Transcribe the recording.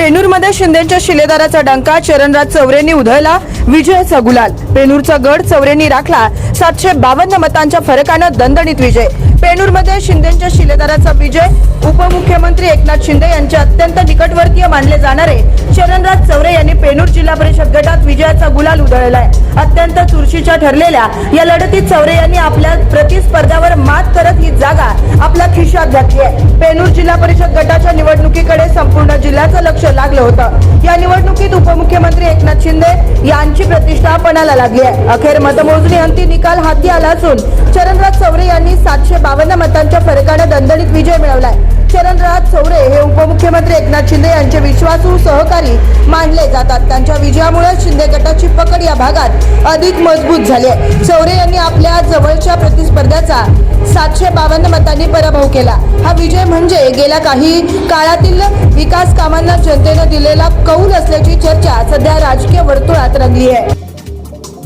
पेनूरमध्ये शिंदेच्या शिलेदाराचा डंका चरणराज चौरेंनी उधळला विजयाचा गुलाल पेनूरचा गड चौरेंनी राखला सातशे बावन्न मतांच्या फरकानं दणदणीत विजय. पेनूरमध्ये शिंदेच्या शिलेदाराचा विजय उपमुख्यमंत्री एकनाथ शिंदे यांचे अत्यंत निकटवर्तीय मानले जाणारे चरणराज चौरे यांनी पेनूर जिल्हा परिषद गटात विजयाचा गुलाल उधळलाय. अत्यंत चुरशीच्या ठरलेल्या या लढतीत चौरे यांनी आपल्या प्रतिस्पर्ध्यावर मात करत ही जागा आपल्या खिशात घातली आहे. पेनूर जिल्हा परिषद गटाच्या निवड संपूर्ण जिल्ह्याचं लक्ष लागलं होतं. या निवडणुकीत उपमुख्यमंत्री एकनाथ शिंदे यांची प्रतिष्ठा पणाला लागली आहे. अखेर मतमोजणी अंती निकाल हाती आला असून चरणराज चौरे यांनी सातशे बावन्न मतांच्या फरकाने दणदणीत विजय मिळवलाय. चरणराज चौरे हे उपमुख्यमंत्री एकनाथ शिंदे यांचे विश्वासू सहकारी मानले जातात. त्यांच्या विजयामुळे शिंदे गटाची पकड या भागात अधिक मजबूत झाली आहे. चौरे यांनी आपल्या जवळच्या प्रतिस्पर्ध्याचा सातशे बावन्न मतांनी पराभव केला. हा विजय म्हणजे गेल्या काही काळातील विकास कामांना जनतेनं दिलेला कौल असल्याची चर्चा सध्या राजकीय वर्तुळात रंगली आहे.